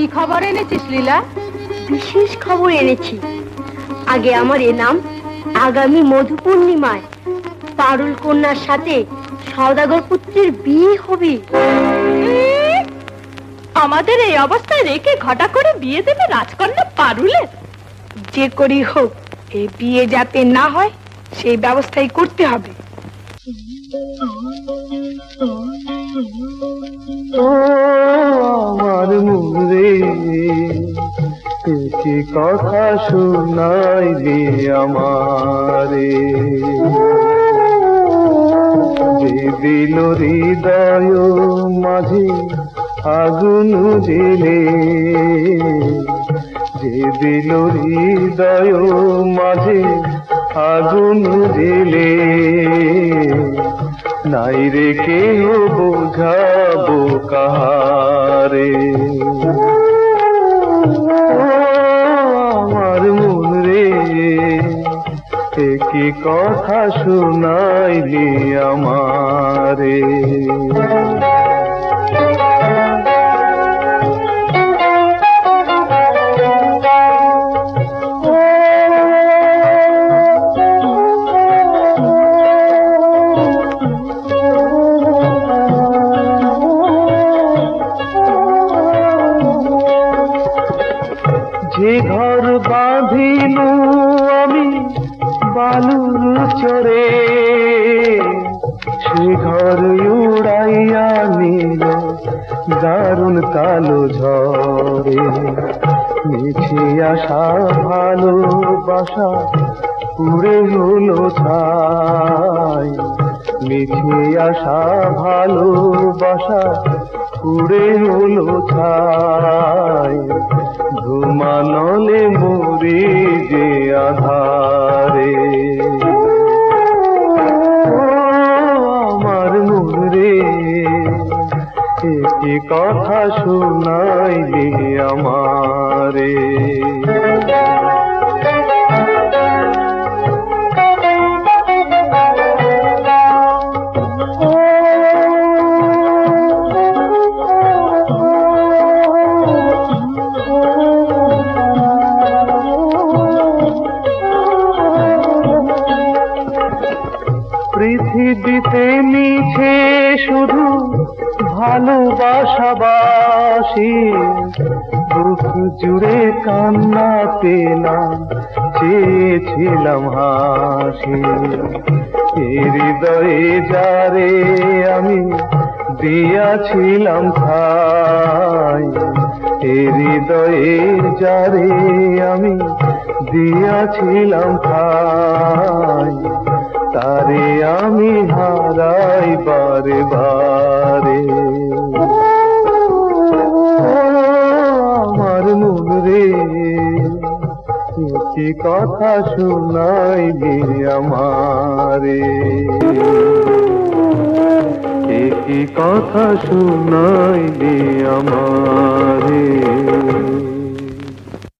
কি খবর এনেছিস লীলা? বিশেষ খবর এনেছি। আগে আমার এনাম আগামী মধু পূর্ণিমায় পারুল কন্যার সাথে সওদাগর পুত্রের বিয়ে হবে। আমাদের এই অবস্থায় রেখে ঘটা করে বিয়ে দেবে রাজকন্যা পারুলে যে করি হোক এই বিয়ে যাতে না হয় সেই ব্যবস্থাই করতে হবে। আমার মুরে কি কথা শোনাইলি আমারে? দিল হৃদয় মাঝে আগুন দিলে যে দিল হৃদয় মাঝে আগুন দিলে। নাই রে কেহ বোঝাবো কাহারে। আমার মন রে একই কথা শোনাইলি আমারে। যে ঘর বাঁধিল আমি বালুর চরে, সে ঘর উড়াইয়া নিল দারুণ কালো ঝরে মিছে আসা ভালোবাসা পুরে হলো ছাই। মিছে আসা ভালোবাসা পুরে হলো ছাই। ধুমানলে মরি যে আধারে। আমার মুরে কি কথা শোনাইলি আমারে। পৃথিবীতে মিছে শুধু ভালোবাসাবাসী। বুক জুড়ে কান্না পেলাম চেয়েছিলাম হাসি। হৃদয়ে যারে আমি দিয়াছিলাম খাই হৃদয়ে যারে আমি দিয়াছিলাম খাই কি কথা শুনাইবি আমারে? কি কথা শুনাইবি আমারে?